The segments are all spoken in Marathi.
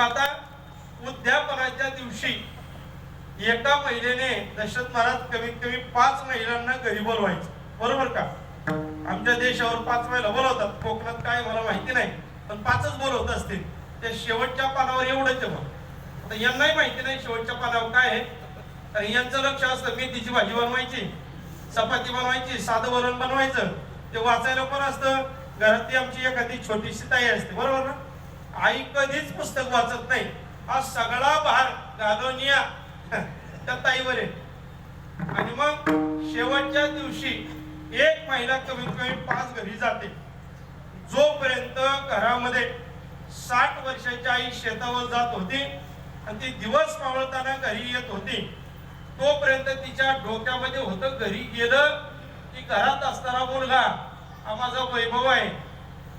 आता उद्यापनाच्या दिवशी एका महिलेने दशरथ महाराज कमीत कमी पाच महिलांना घरी बोलवायचं. बरोबर का? आमच्या देशावर पाच महिला बोलवतात. कोकणात काय मला माहिती नाही पण पाचच बोलवत असतील. त्या शेवटच्या पानावर एवढंच आहे मग. आता यांनाही माहिती नाही शेवटच्या पानावर काय आहे. यांचं लक्ष असतं मेथीची भाजी बनवायची चपाती बनवायची साधं वरण बनवायचं. ते वाचायला पण असतं घरातली आमची एखादी छोटीशी ताई असते बरोबर ना? आई कधीच पुस्तक वाचत नाही. हा सगळा भार गादोनिया त्या ताईवर आहे. आणि मग शेवटच्या दिवशी एक महिला कमीत कमी पाच घरी जाते. जोपर्यंत घरामध्ये साठ वर्षाची आई शेतावर जात होती आणि ती दिवस मावळताना घरी येत होती तोपर्यंत तिच्या डोक्यामध्ये होतं घरी गेलं की घरात असणारा मुलगा हा माझा वैभव आहे.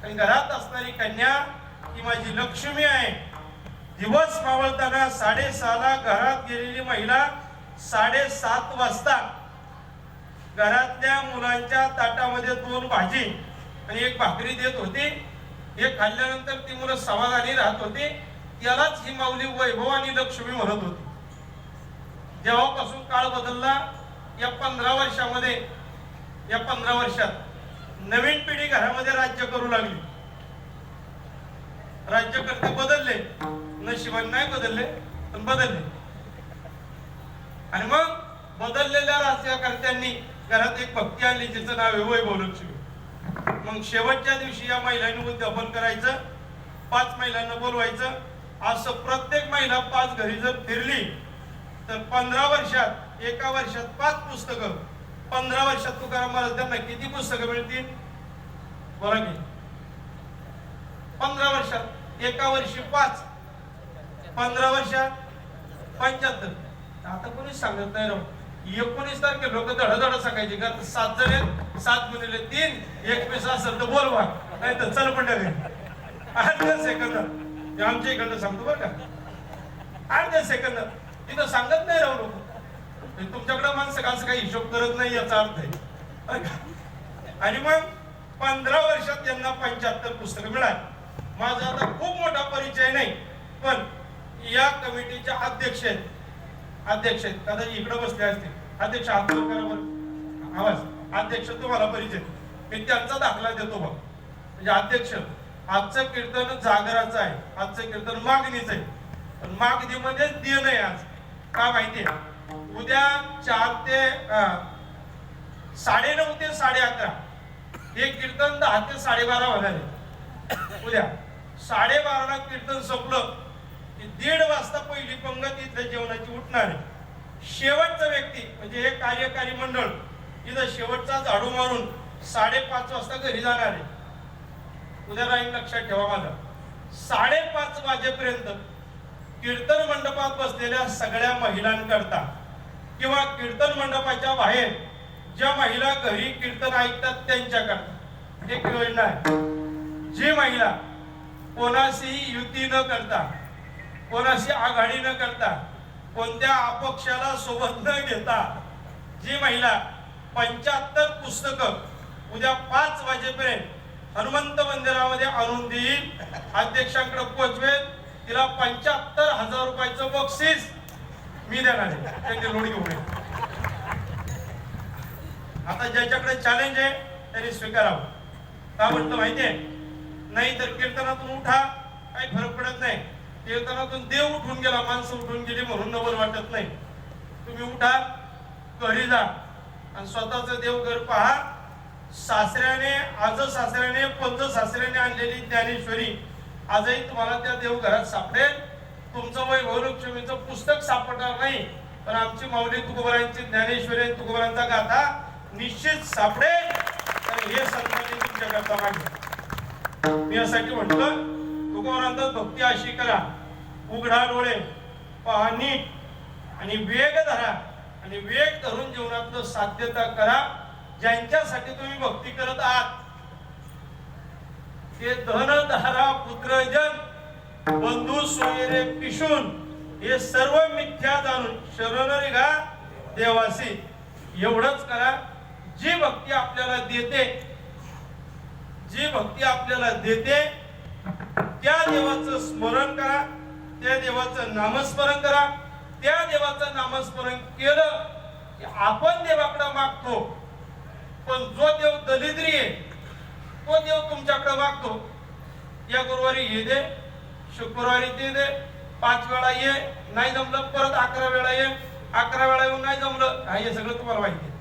आणि घरात असणारी कन्या ही माझी लक्ष्मी आहे. दिवस मावळताना साडेसहाला घरात गेलेली महिला साडेसात वाजता घरातल्या मुलांच्या ताटामध्ये दोन भाजी आणि एक भाकरी देत होती. हे खाल्ल्यानंतर ती मुलं समाधानी राहत होती. त्यालाच ही माऊली वैभव आणि लक्ष्मी म्हणत होती. जेव्हापासून काळ बदलला या पंधरा वर्षामध्ये या पंधरा वर्षात नवीन पिढी घरामध्ये राज्य करू लागली. राज्यकर्ते बदलले नशिबाने नाही बदलले पण बदलले. आणि मग बदललेल्या राज्यकर्त्यांनी घरात एक भक्ती आणली जिचं नाव आहे वैभव लक्ष्मी. मग शेवटच्या दिवशी या महिलांनी उद्यापन करायचं पाच महिलांना बोलवायचं. असं प्रत्येक महिला पाच घरी जर फिरली तर पंधरा वर्षात एका वर्षात पाच पुस्तकं. पंधरा वर्षात तुकाराम महाराज त्यांना किती पुस्तकं मिळतील? बरं की. पंधरा वर्षात एका वर्षी पाच. पंधरा वर्षात पंच्याहत्तर. आता कोणीच सांगत नाही राव. एकोणीस तारखे लोक धडधड सांगायचे का तर सात जण आहेत, सात गुणिले तीन एकवीस असेल तर बोलवा. नाही तर चल पंढरी अर्ध्या सेकंद आमच्या इकडनं सांगतो बरं का. अर्ध्या सेकंद तिथं सांगत नाही राहू लोक तुमच्याकडे माणसं असं काही हिशोब करत नाही याचा अर्थ आहे. आणि मग पंधरा वर्षात त्यांना पंच्याहत्तर पुस्तक मिळाली. माझा आता खूप मोठा परिचय नाही पण या कमिटीच्या अध्यक्ष आहेत. अध्यक्ष आहेत. कदाचित इकडे बसले असतील अध्यक्ष हात आवाज. अध्यक्ष तुम्हाला परिचय. मी त्यांचा दाखला देतो बघ. म्हणजे अध्यक्ष आजचं कीर्तन जागराचं आहे. आजचं कीर्तन मागणीचं आहे. पण मागणीमध्येच देणं आहे आज. का माहितीये? उद्या चार ते साडे नऊ ते साडे अकरा. हे कीर्तन दहा ते साडेबारा होणार आहे. उद्या साडेबाराला कीर्तन संपलं की दीड वाजता पहिली पंगत इथल्या जेवणाची उठणार आहे. शेवटचा व्यक्ती म्हणजे हे कार्यकारी मंडळ इथं शेवटचा झाडू मारून साडेपाच वाजता घरी जाणार आहे. उद्या राहील लक्षात ठेवा माझा. साडेपाच वाजेपर्यंत कीर्तन मंडपात बसलेल्या सगळ्या महिलांकरता किंवा कीर्तन मंडपाच्या बाहेर ज्या महिला घरी कीर्तन ऐकतात त्यांच्याकरता. म्हणजे एक योजना आहे. जी महिला कोणाशी युती न करता कोणाशी आघाडी न करता कोणत्या अपक्षाला सोबत न घेता जी महिला पंच्याहत्तर पुस्तकं उद्या पाच वाजेपर्यंत हनुमंत मंदिरामध्ये आणून देईल अध्यक्षांकडे पोचवेल तिला पंच्याहत्तर हजार रुपयाचं बक्षीस मी देणार आहे. त्यांनी लोड घेऊन आता ज्याच्याकडे चॅलेंज आहे त्यांनी स्वीकारावं. का म्हणतो माहितीये? नाही तर कीर्तनातून उठा काही फरक पडत नाही. कीर्तनातून देव उठून गेला माणसं उठून गेली म्हणून नवल वाटत नाही. तुम्ही उठा घरी जा आणि स्वतःच देव घर पहा. सासऱ्याने आज सासऱ्याने पंच सासऱ्याने आणलेली ज्ञानेश्वरी आजही तुम्हाला त्या देवघरात सापडेल. तुमचं वय गौरक्षमीचं पुस्तक सापडणार नाही. पण आमची माऊली तुकोबरांची ज्ञानेश्वरी तुकोबरांचा गाथा निश्चित सापडेल. तर हे सन्मानी तुमच्याकरता मागे मी यासाठी म्हटलं तुकोबरांचा भक्ती अशी करा. उघडा डोळे पहा नीट आणि वेग धरा आणि वेग धरून जीवनातलं साध्यता करा. ज्यांच्यासाठी तुम्ही भक्ती करत आहात ते धनधारा पुत्रजन बंधू सोयरे पिशून हे सर्व मिथ्या जाणून शरण घा देवासी. एवढंच करा. जी भक्ती आपल्याला देते जी भक्ती आपल्याला देते त्या देवाचं स्मरण करा त्या देवाचं नामस्मरण करा. त्या देवाचं नामस्मरण केलं की आपण देवाकडे मागतो. पण जो देव दलिद्री आहे तो देव तुमच्याकडे मागतो या गुरुवारी हे दे शुक्रवारी ते दे पाच वेळा ये नाही जमलं परत अकरा वेळा ये अकरा वेळा येऊन नाही जमलं. हा हे सगळं तुम्हाला माहिती आहे.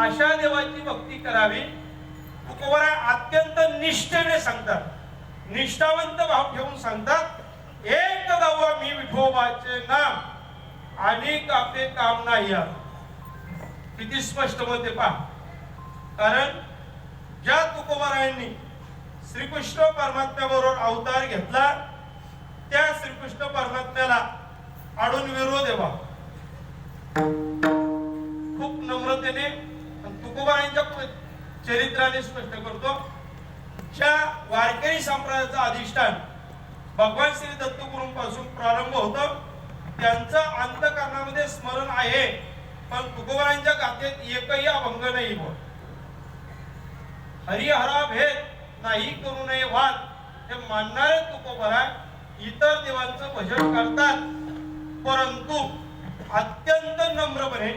अशा देवाची भक्ती करावी. तुकोबरा अत्यंत निष्ठेने सांगतात. निष्ठावंत भाव ठेवून सांगतात एक गावा मी विठोबाचे नाम आणि कापे काम नाही आहे." किती स्पष्ट मते पहा. कारण ज्या तुकोबारायांनी श्रीकृष्ण परमात्म्याबरोबर अवतार घेतला. त्या श्रीकृष्ण परमात्म्याला आडून विरोध देवा खूप नम्रतेने तुकोबारायांच्या चरित्राने स्पष्ट करतो. ज्या वारकरी संप्रदायाचं अधिष्ठान भगवान श्री दत्तगुरूंपासून प्रारंभ होतो त्यांचं अंतकरणामध्ये स्मरण आहे. पण तुकोबारांच्या गाथेत एकही अभंग नाही बुवा. हरिहरा भेद नाही करू नये वाद. हे मानणारे तुकोबरा इतर देवांचं भजन करतात. परंतु अत्यंत नम्रपणे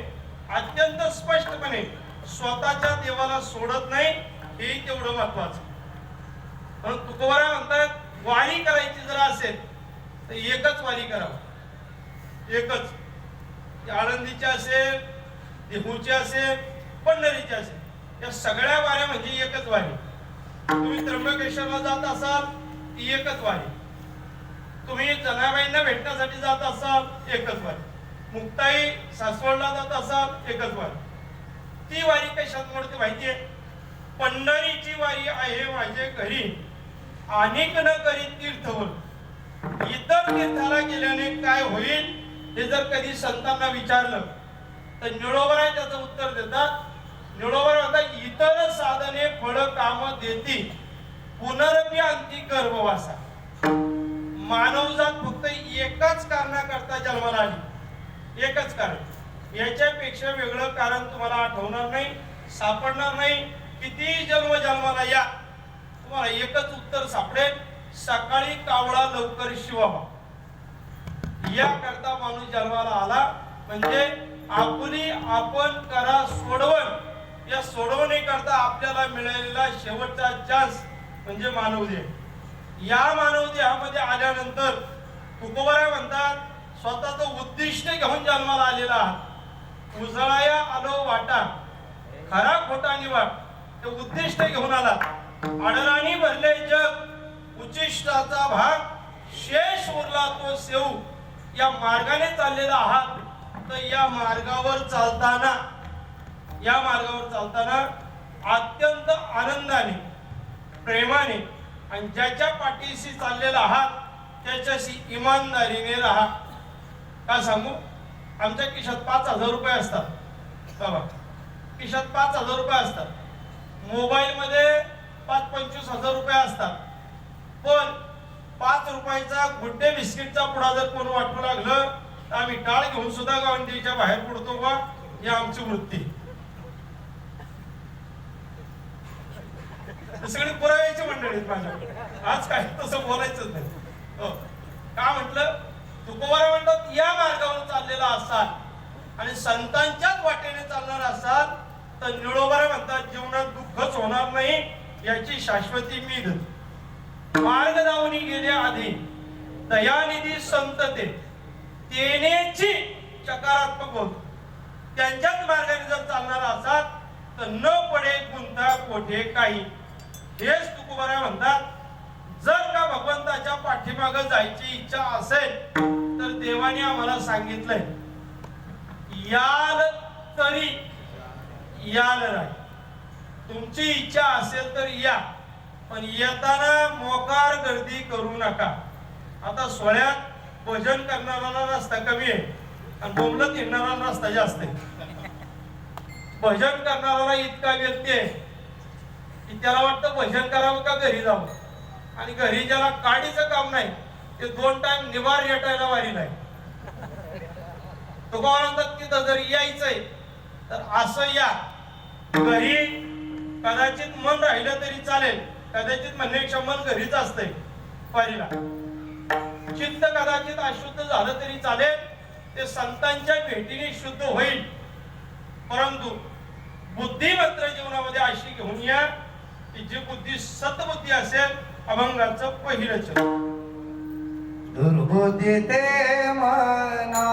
अत्यंत स्पष्टपणे स्वतःच्या देवाला सोडत नाही हे तेवढं महत्वाचं. पण तुकोबरा म्हणतात वारी करायची जर असेल तर एकच वारी करावं. एकच. आळंदीची असेल देहूची असेल पंढरीची असेल. या सगळ्या वाऱ्या म्हणजे एकच वारी. तुम्ही त्र्यंबकेश्वरला जात असाल ती एकच वारी. तुम्ही जनाबाईंना भेटण्यासाठी जात असाल एकच वारी. मुक्ताई सासवडला जात असाल एकच वारी. ती वारी कशात मोडते माहितीये पंढरीची वारी आहे माझे घरी. अनेक न करी तीर्थवन इतर तीर्थाला गेल्याने काय होईल हे जर कधी संतांना विचारलं तर निळोबराय त्याचं उत्तर देतात निळोबर आता इतर साधने फळ काम देतील. पुनरपी अंती गर्भवासा. मानवजात फक्त एकाच कारणाकरता जन्माला आली. एकच कारण. याच्यापेक्षा वेगळं कारण तुम्हाला आठवणार नाही सापडणार नाही. किती जन्म जन्माला या. तुम्हाला एकच उत्तर सापडेल सकाळी कावळा लवकर शिवावा. या करता माणूस जन्माला आला म्हणजे आपली आपण करा सोडवण. या सोडवण्याकरता करता आपल्याला मिळालेला शेवटचा चान्स म्हणजे मानवदेह. या मानव देहामध्ये आल्यानंतर तुकोबराय म्हणतात स्वतःच उद्दिष्ट घेऊन जन्माला आलेला आहात. उजळाया आलो वाटा. खरा खोटा निवाड. ते उद्दिष्ट घेऊन आला आडराणी भरले जग. उचिष्टाचा भाग. शेष उरला तो सेऊ. या मार्गाने चाललेला आहात. तर या मार्गावर चालताना या मार्गावर चालताना अत्यंत आनंदाने प्रेमाने आणि ज्याच्या पाठीशी चाललेला आहात त्याच्याशी इमानदारीने राहा. का सांगू? आमच्या किशात पाच हजार रुपये असतात. बाबा किशात पाच हजार रुपये असतात. मोबाईलमध्ये पाच पंचवीस हजार रुपये असतात. पण पाच रुपयाचा गुड्डे बिस्किटचा पुडा जर कोण वाटू लागलं तर आम्ही टाळ घेऊन सुद्धा गावंडीच्या बाहेर पडतो बा. ही आमची वृत्ती हे सगळे पुराव्याची मंडळी आहेत माझ्याकडे. आज काय तसं बोलायचंच नाही. हो. का म्हटलं? तुकोबारा म्हणतात या मार्गावर चाललेला असाल आणि संतांच्याच वाटेने चालणार असाल तर निळोबारा म्हणतात जीवनात दुःखच होणार नाही याची शाश्वती मी देतो. मार्ग दावणी गेल्या आधी दयानिधी संत ते. तेनेची सकारात्मक होत. त्यांच्याच मार्गाने जर चालणार असाल तर न पडे गुंता कोठे काही. हेच तुकोबारा म्हणतात. जर का भगवंताच्या पाठीमाग जायची इच्छा असेल तर देवाने आम्हाला सांगितलंय याल तरी याल राय तुमची इच्छा असेल तर या पण येताना मोकार गर्दी करू नका. आता सोहळ्यात भजन करणारा रस्ता कमी आहे आणि बोमलत येणारा रस्ता जास्त आहे. भजन करणारा इतका व्यक्ती आहे की त्याला वाटतं भजन करावं का घरी जावं? आणि घरी ज्याला काडीचं काम नाही ते दोन टाइम निवार रेटायला वारी नाही. तुका म्हणतात तिथं जर यायचंय तर असं या. घरी कदाचित मन राहिलं तरी चालेल कदाचित म्हणण्यापेक्षा मन घरीच असतंय वारीला. चित्त कदाचित अशुद्ध झालं तरी चालेल ते संतांच्या भेटीने शुद्ध होईल. परंतु बुद्धी मात्र जीवनामध्ये अशी घेऊन या की जी बुद्धी सतबुद्धी असेल अभंगाचं पहिलं चरण. दुर्बुद्धी ते मना